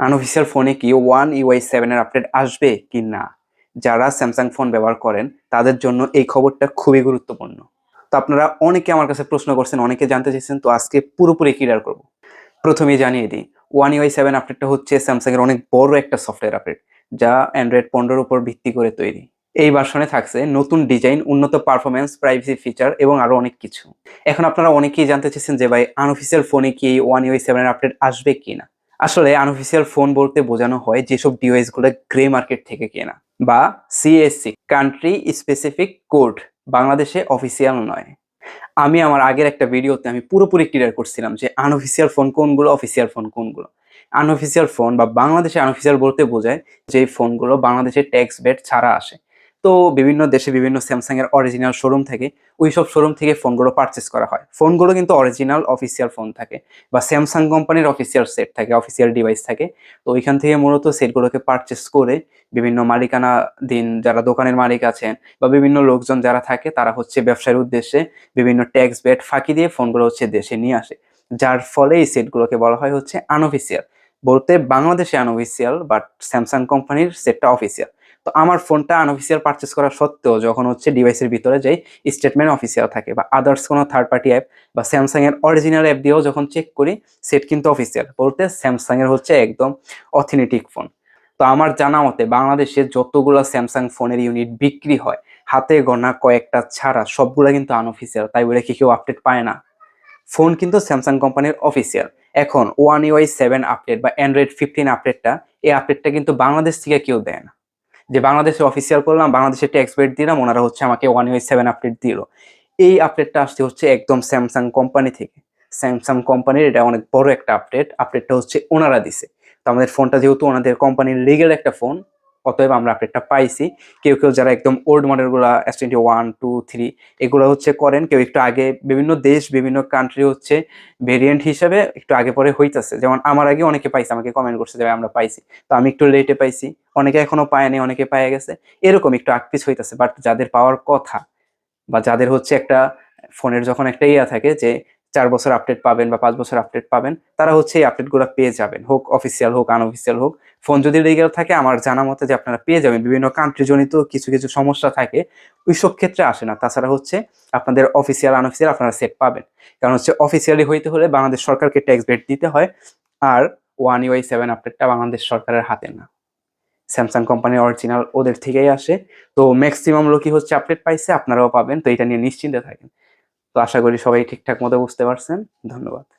Unofficial ফোনে কি one UI সেভেনের আপডেট আসবে কি না? যারা স্যামসাং ফোন ব্যবহার করেন, তাদের জন্য এই খবরটা খুবই গুরুত্বপূর্ণ। তো আপনারা অনেকে আমার কাছে প্রশ্ন করছেন, অনেকে জানতে চাইছেন তো আজকে পুরোপুরি ক্লিয়ার করব। প্রথমেই জানিয়ে দিই ওয়ান ইউআই সেভেন আপডেটটা হচ্ছে স্যামসাংয়ের অনেক বড় একটা সফটওয়্যার আপডেট যা অ্যান্ড্রয়েড পনেরোর উপর ভিত্তি করে তৈরি। এই ভার্সনে থাকছে নতুন ডিজাইন উন্নত পারফরমেন্স প্রাইভেসি ফিচার এবং আরও অনেক কিছু। এখন আপনারা অনেকেই জানতে চাইছেন যে ভাই আনঅফিসিয়াল ফোনে কি এই ওয়ান ইউআই সেভেনের আপডেট আসবে কি না? আসলে আনঅফিসিয়াল ফোন বলতে বোঝানো হয় যেসব ডিভাইসগুলো গ্রে মার্কেট থেকে কেনা বা সিএসসি কান্ট্রি স্পেসিফিক কোড বাংলাদেশে অফিসিয়াল নয়। আমি আমার আগের একটা ভিডিওতে আমি পুরোপুরি ক্লিয়ার করছিলাম যে আনঅফিসিয়াল ফোন কোনগুলো অফিসিয়াল ফোন কোনগুলো। আনঅফিসিয়াল ফোন বা বাংলাদেশে আনঅফিসিয়াল বলতে বোঝায় যে ফোনগুলো বাংলাদেশে ট্যাক্স বেট ছাড়া আসে। তো বিভিন্ন দেশে বিভিন্ন স্যামসাং এর অরিজিনাল শোরুম থেকে, ওই সব শোরুম থেকে ফোনগুলো পারচেস করা হয়। ফোনগুলো কিন্তু অরিজিনাল অফিসিয়াল ফোন থাকে বা স্যামসাং কোম্পানির অফিসিয়াল সেট থাকে অফিসিয়াল ডিভাইস থাকে। তো ওইখান থেকে মূলত সেটগুলোকে পারচেস করে বিভিন্ন মালিকানা দিন যারা দোকানের মালিক আছেন বা বিভিন্ন লোকজন যারা থাকে, তারা হচ্ছে ব্যবসার উদ্দেশ্যে বিভিন্ন ট্যাক্স বেট ফাঁকি দিয়ে ফোনগুলো হচ্ছে দেশে নিয়ে আসে। যার ফলে এই সেটগুলোকে বলা হয় হচ্ছে আনঅফিসিয়াল বলতে বাংলাদেশে আনঅফিসিয়াল বাট স্যামসাং কোম্পানির সেটটা অফিসিয়াল তো আমার ফোনটা আনঅফিসিয়াল পারচেস করা সত্ত্বেও যখন হচ্ছে ডিভাইসের ভিতরে যাই স্টেটমেন্ট অফিসিয়াল থাকে বা আদার্স কোনো থার্ড পার্টি অ্যাপ বা স্যামসাং এর অরিজিনাল অ্যাপ দিয়েও যখন চেক করি সেট কিন্তু অফিসিয়াল বলতে স্যামসাং এর হচ্ছে একদম অথেন্টিক ফোন তো আমার জানা মতে বাংলাদেশে যতগুলো স্যামসাং ফোনের ইউনিট বিক্রি হয়, হাতে গোনা কয়েকটা ছাড়া সবগুলো কিন্তু আনঅফিসিয়াল তাই বলে কি কেউ আপডেট পায় না। ফোন কিন্তু স্যামসাং কোম্পানির অফিসিয়াল এখন ওয়ান ইউআই সেভেন আপডেট বা অ্যান্ড্রয়েড ফিফটিন আপডেটটা এই আপডেটটা কিন্তু বাংলাদেশ থেকে কেউ দেয় না। যে বাংলাদেশে অফিসিয়াল করলাম বাংলাদেশে ট্যাক্স বেট দিলাম, ওনারা হচ্ছে আমাকে ওয়ান ওয়ে সেভেন আপডেট দিল। এই আপডেটটা আসছে হচ্ছে একদম স্যামসাং কোম্পানি থেকে। স্যামসাং কোম্পানির এটা অনেক বড় একটা আপডেট আপডেটটা হচ্ছে ওনারা দিছে। তো আমাদের ফোনটা যেহেতু ওনাদের কোম্পানির লিগেল একটা ফোন অতএব আমরা আপডেটটা পাইছি। কেউ কেউ যারা একদম ওল্ড মডেলগুলো S twenty one two three এগুলো হচ্ছে করেন। কেউ একটু আগে বিভিন্ন দেশ, বিভিন্ন কান্ট্রি হচ্ছে ভেরিয়েন্ট হিসেবে একটু আগে পরে হইতাছে। যেমন আমার আগে অনেকে পাইছে, আমাকে কমেন্ট করছে যে আমরা পাইছি। তো আমি একটু লেটে পাইছি। অনেকে এখনও পায়নি অনেকে পায়ে গেছে। এরকম একটু আকপিস হইতেছে। বাট যাদের পাওয়ার কথা বা যাদের হচ্ছে একটা ফোনের যখন একটা ইয়া থাকে যে চার বছর আপডেট পাবেন বা পাঁচ বছর আপডেট পাবেন, তারা হচ্ছে এই আপডেটগুলো পেয়ে যাবেন। হোক অফিসিয়াল হোক আনঅফিসিয়াল হোক। ফোন যদি লিগেল থাকে, আমার জানা মতে যে আপনারা পেয়ে যাবেন। বিভিন্ন কান্ট্রিজনিত কিছু কিছু সমস্যা থাকে, ওইসব ক্ষেত্রে আসে না। তাছাড়া হচ্ছে আপনাদের অফিসিয়াল আনঅফিসিয়াল আপনারা সেট পাবেন। কারণ হচ্ছে অফিসিয়ালি হইতে হলে বাংলাদেশ সরকারকে ট্যাক্স বেট দিতে হয় আর ওয়ান ইউআই সেভেন আপডেটটা বাংলাদেশ সরকারের হাতে না। স্যামসাং কোম্পানির অরিজিনাল ওদের থেকেই আসে। তো ম্যাক্সিমাম লোকই হচ্ছে আপডেট পাইছে, আপনারাও পাবেন। তো এটা নিয়ে নিশ্চিন্তে থাকেন। তো আশা করি সবাই ঠিকঠাক মতো বুঝতে পারছেন। ধন্যবাদ।